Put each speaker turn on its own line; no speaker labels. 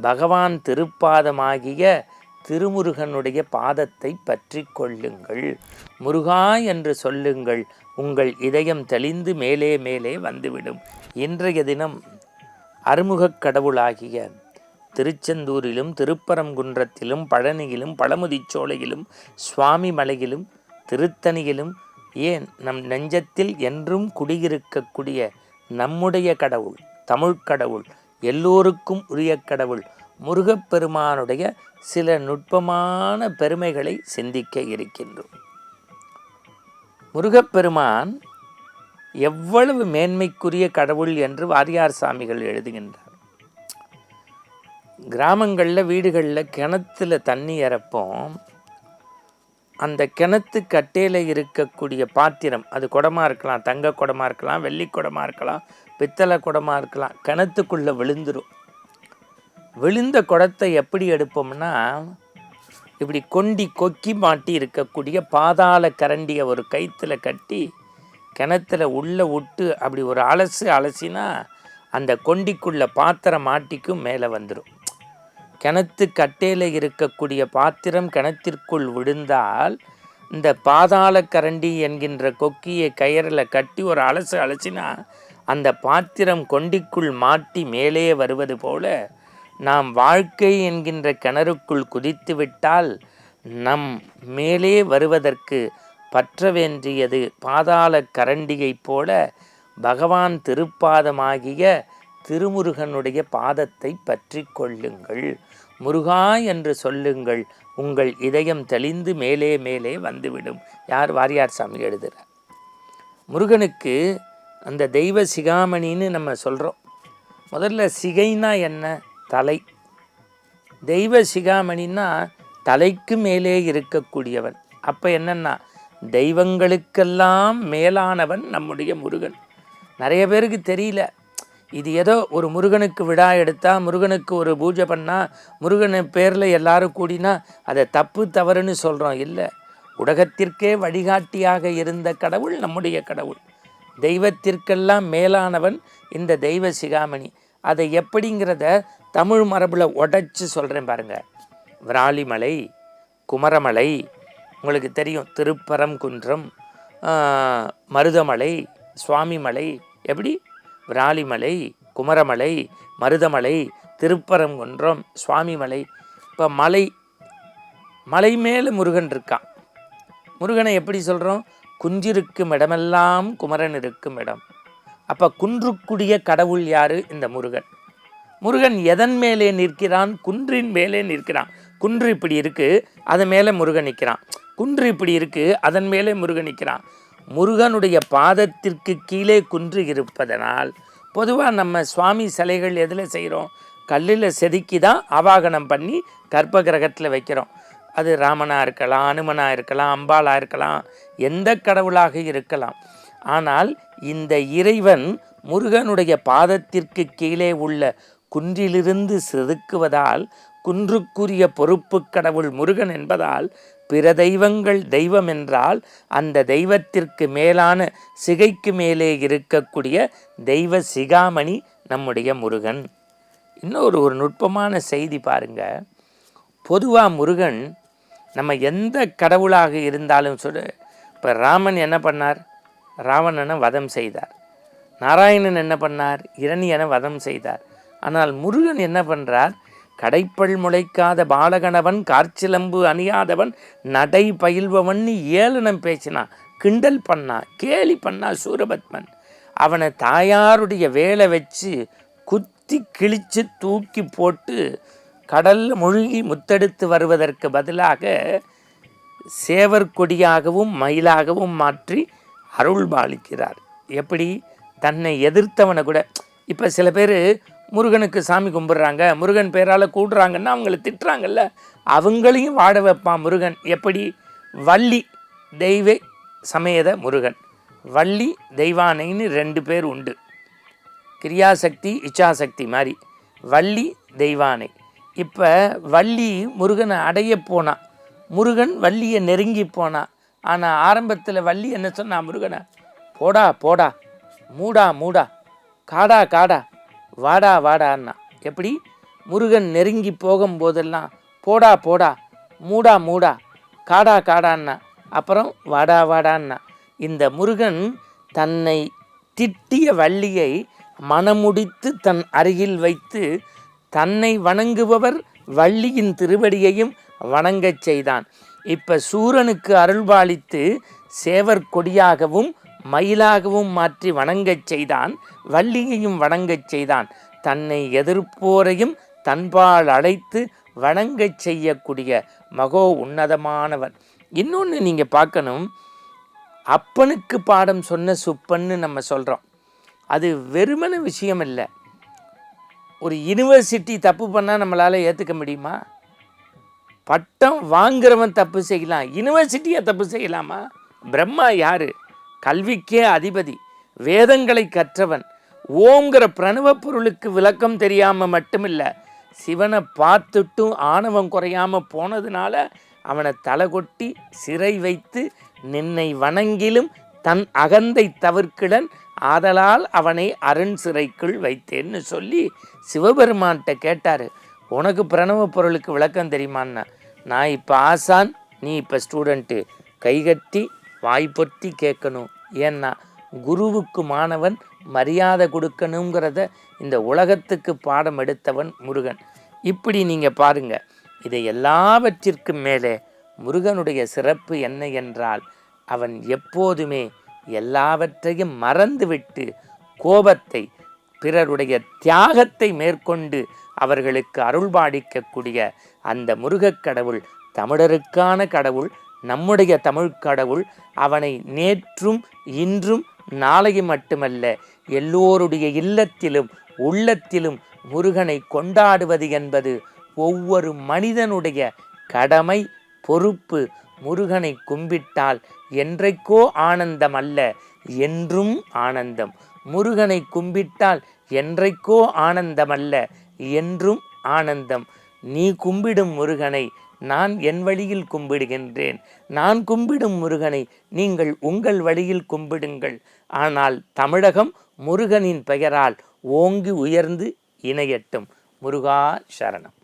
பகவான் திருப்பாதமாகிய திருமுருகனுடைய பாதத்தை பற்றி கொள்ளுங்கள். முருகா என்று சொல்லுங்கள் உங்கள் இதயம் தெளிந்து மேலே மேலே வந்துவிடும். இன்றைய தினம் அருமுகக் கடவுளாகிய திருச்செந்தூரிலும் திருப்பரங்குன்றத்திலும் பழனியிலும் பழமுதிச்சோலையிலும் சுவாமி மலையிலும் திருத்தணியிலும் ஏன் நம் நெஞ்சத்தில் என்றும் குடியிருக்கக்கூடிய நம்முடைய கடவுள் தமிழ்க் கடவுள் எல்லோருக்கும் உரிய கடவுள். முருகப்பெருமானுடைய சில நுட்பமான பெருமைகளை சிந்திக்க இருக்கின்றோம். முருகப்பெருமான் எவ்வளவு மேன்மைக்குரிய கடவுள் என்று வாரியார் சாமிகள் எழுதுகின்றார். கிராமங்களில் வீடுகளில் கிணத்துல தண்ணி இறப்போம் அந்த கிணத்து கட்டையில் இருக்கக்கூடிய பாத்திரம் அது குடமாக இருக்கலாம் தங்க குடமாக இருக்கலாம் வெள்ளி குடமாக இருக்கலாம் பித்தளை குடமாக இருக்கலாம். கிணத்துக்குள்ளே விழுந்துடும் விழுந்த குடத்தை எப்படி எடுப்போம்னா இப்படி கொண்டி கொக்கி மாட்டி இருக்கக்கூடிய பாதாள கரண்டியை ஒரு கயித்துல கட்டி கிணத்துல உள்ளே விட்டு அப்படி ஒரு அலசு அலசினா அந்த கொண்டிக்குள்ள பாத்திரம் மாட்டிக்கும் மேலே வந்துடும் கிணத்து கட்டையில் இருக்கக்கூடிய பாத்திரம் கிணத்திற்குள் விழுந்தால் இந்த பாதாள கரண்டி என்கின்ற கொக்கியை கயிறில் கட்டி ஒரு அலசு அலசினா அந்த பாத்திரம் கொண்டிக்குள் மாட்டி மேலே வருவது போல நாம் வாழ்க்கை என்கின்ற கிணறுக்குள் குதித்துவிட்டால் நம் மேலே வருவதற்கு பற்ற வேண்டியது பாதாள கரண்டியைப் போல பகவான் திருப்பாதமாகிய திருமுருகனுடைய பாதத்தை பற்றி கொள்ளுங்கள். முருகா என்று சொல்லுங்கள். உங்கள் இதயம் தெளிந்து மேலே மேலே வந்துவிடும். யார்? வாரியார் சாமி எழுதுகிறார். முருகனுக்கு அந்த தெய்வ சிகாமணின்னு நம்ம சொல்கிறோம் முதல்ல சிகைனா என்ன? தலை. தெய்வ சிகாமணின்னா தலைக்கு மேலே இருக்கக்கூடியவன். அப்போ என்னென்னா தெய்வங்களுக்கெல்லாம் மேலானவன் நம்முடைய முருகன். நிறைய பேருக்கு தெரியல. இது ஏதோ ஒரு முருகனுக்கு விழா எடுத்தால் முருகனுக்கு ஒரு பூஜை பண்ணால் முருகன் பேரில் எல்லாரும் கூடினா அதை தப்பு தவறுன்னு சொல்கிறோம் இல்லை. உலகத்திற்கே வழிகாட்டியாக இருந்த கடவுள் நம்முடைய கடவுள். தெய்வத்திற்கெல்லாம் மேலானவன் இந்த தெய்வ சிகாமணி. அதை எப்படிங்கிறத தமிழ் மரபில் உடைச்சி சொல்கிறேன் பாருங்கள் விராலிமலை குமரமலை உங்களுக்கு தெரியும் திருப்பரங்குன்றம் மருதமலை சுவாமிமலை எப்படி? விராலிமலை குமரமலை மருதமலை திருப்பரங்குன்றம் சுவாமிமலை. இப்போ மலை மலை மேலே முருகன் இருக்கான். முருகனை எப்படி சொல்கிறோம் குன்றிருக்கும் இடமெல்லாம் குமரன் இருக்கும் இடம். அப்போ குன்றுக்குடிய கடவுள் யாரு? இந்த முருகன். முருகன் எதன் மேலே நிற்கிறான்? குன்றின் மேலே நிற்கிறான். குன்று இப்படி இருக்குது அதன் மேலே முருகன் நிற்கிறான். குன்று இப்படி இருக்குது அதன் மேலே முருகன் நிற்கிறான். முருகனுடைய பாதத்திற்கு கீழே குன்று இருப்பதனால் பொதுவாக நம்ம சுவாமி சிலைகள் எதில் செய்கிறோம் கல்லில் செதுக்கி தான் ஆவாகனம் பண்ணி கர்ப்ப கிரகத்தில் வைக்கிறோம். அது ராமனாக இருக்கலாம் அனுமனாக இருக்கலாம் அம்பாளாக இருக்கலாம் எந்த கடவுளாக இருக்கலாம். ஆனால் இந்த இறைவன் முருகனுடைய பாதத்திற்கு கீழே உள்ள குன்றிலிருந்து செதுக்குவதால் குன்றுக்குரிய பொறுப்பு கடவுள் முருகன் என்பதால் பிற தெய்வங்கள் தெய்வம் என்றால் அந்த தெய்வத்திற்கு மேலான சிகைக்கு மேலே இருக்கக்கூடிய தெய்வ சிகாமணி நம்முடைய முருகன். இன்னொரு ஒரு நுட்பமான செய்தி பாருங்க. பொதுவாக முருகன் நம்ம எந்த கடவுளாக இருந்தாலும் சொல்லு இப்போ ராமன் என்ன பண்ணார்? ராவணனை வதம் செய்தார். நாராயணன் என்ன பண்ணார்? இரணியனை வதம் செய்தார். ஆனால் முருகன் என்ன பண்ணுறார் கடைப்பல் முளைக்காத பாலகணவன் கார்ச்சிலம்பு அணியாதவன் நடை பயில்பவன் ஏளனம் பேசினான் கிண்டல் பண்ணா கேலி பண்ணா சூரபத்மன். அவனை தாயாருடைய வேலை வச்சு குத்தி கிழிச்சு தூக்கி போட்டு கடல் மூழ்கி முத்தெடுத்து வருவதற்கு பதிலாக சேவற்கொடியாகவும் மயிலாகவும் மாற்றி அருள் பாலிக்கிறார். எப்படி? தன்னை எதிர்த்தவனை கூட. இப்போ சில பேர் முருகனுக்கு சாமி கும்பிட்றாங்க முருகன் பேரால் கூடுறாங்கன்னா அவங்கள திட்டுறாங்கல்ல. அவங்களையும் வாட வைப்பான் முருகன். எப்படி? வள்ளி தெய்வ சமேத முருகன். வள்ளி தெய்வானைன்னு ரெண்டு பேர் உண்டு. கிரியாசக்தி இச்சாசக்தி மாதிரி. வள்ளி தெய்வானை. இப்போ வள்ளி முருகனை அடைய போனான் முருகன் வள்ளியை நெருங்கி போனான் ஆனால் ஆரம்பத்தில் வள்ளி என்ன சொன்னா முருகனை போடா போடா மூடா மூடா காடா காடா வாடா வாடான்னா. எப்படி? முருகன் நெருங்கி போகும்போதெல்லாம் போடா போடா மூடா மூடா காடா காடான்னா. அப்புறம் வாடா வாடான்னா. இந்த முருகன் தன்னை திட்டிய வள்ளியை மனமுடித்து தன் அருகில் வைத்து தன்னை வணங்குபவர் வள்ளியின் திருவடியையும் வணங்கச் செய்தான். இப்போ சூரனுக்கு அருள்பாலித்து சேவர் கொடியாகவும் மயிலாகவும் மாற்றி வணங்கச் செய்தான் வள்ளியையும் வணங்கச் செய்தான். தன்னை எதிர்ப்போரையும் தன்பால் அழைத்து வணங்கச் செய்யக்கூடிய மகோ உன்னதமானவன். இன்னொன்று நீங்கள் பார்க்கணும் அப்பனுக்கு பாடம் சொன்ன சுப்பன்னு நம்ம சொல்கிறோம் அது வெறுமன விஷயம் இல்லை ஒரு யுனிவர்சிட்டி தப்பு பண்ணால் நம்மளால் ஏற்றுக்க முடியுமா? பட்டம் வாங்குறவன் தப்பு செய்யலாம். யுனிவர்சிட்டியை தப்பு செய்யலாமா? பிரம்மா யார்? கல்விக்கே அதிபதி. வேதங்களை கற்றவன். ஓங்கிற பிரணவ பொருளுக்கு விளக்கம் தெரியாமல் மட்டுமில்லை சிவனை பார்த்துட்டும் ஆணவம் குறையாமல் போனதுனால அவனை தலை கொட்டி சிறை வைத்து நின்னை வணங்கிலும் தன் அகந்தை தவிர்க்கிடன் ஆதலால் அவனை அருண் சிறைக்குள் வைத்தேன்னு சொல்லி சிவபெருமான்கிட்ட கேட்டார். உனக்கு பிரணவ பொருளுக்கு விளக்கம் தெரியுமான்னா? நான் இப்போ ஆசான் நீ இப்போ ஸ்டூடெண்ட்டு கைகட்டி வாய்ப்பொத்தி கேட்கணும். ஏன்னா குருவுக்கு மாணவன் மரியாதை கொடுக்கணுங்கிறத இந்த உலகத்துக்கு பாடம் எடுத்தவன் முருகன். இப்படி நீங்கள் பாருங்க. இதை எல்லாவற்றிற்கும் மேலே முருகனுடைய சிறப்பு என்ன என்றால் அவன் எப்போதுமே எல்லாவற்றையும் மறந்துவிட்டு கோபத்தை பிறருடைய தியாகத்தை மேற்கொண்டு அவர்களுக்கு அருள்பாடிக்கக்கூடிய அந்த முருகக் கடவுள் தமிழருக்கான கடவுள் நம்முடைய தமிழ் கடவுள் அவனை நேற்றும் இன்றும் நாளையும் மட்டுமல்ல எல்லோருடைய இல்லத்திலும் உள்ளத்திலும் முருகனை கொண்டாடுவது என்பது ஒவ்வொரு மனிதனுடைய கடமை பொறுப்பு. முருகனை கும்பிட்டால் என்றைக்கோ ஆனந்தம் அல்ல என்றும் ஆனந்தம். முருகனை கும்பிட்டால் என்றைக்கோ ஆனந்தம் அல்ல என்றும் ஆனந்தம். நீ கும்பிடும் முருகனை நான் என் வழியில் கும்பிடுகின்றேன். நான் கும்பிடும் முருகனை நீங்கள் உங்கள் வழியில் கும்பிடுங்கள். ஆனால் தமிழகம் முருகனின் பெயரால் ஓங்கி உயர்ந்து இணையட்டும். முருகா சரணம்.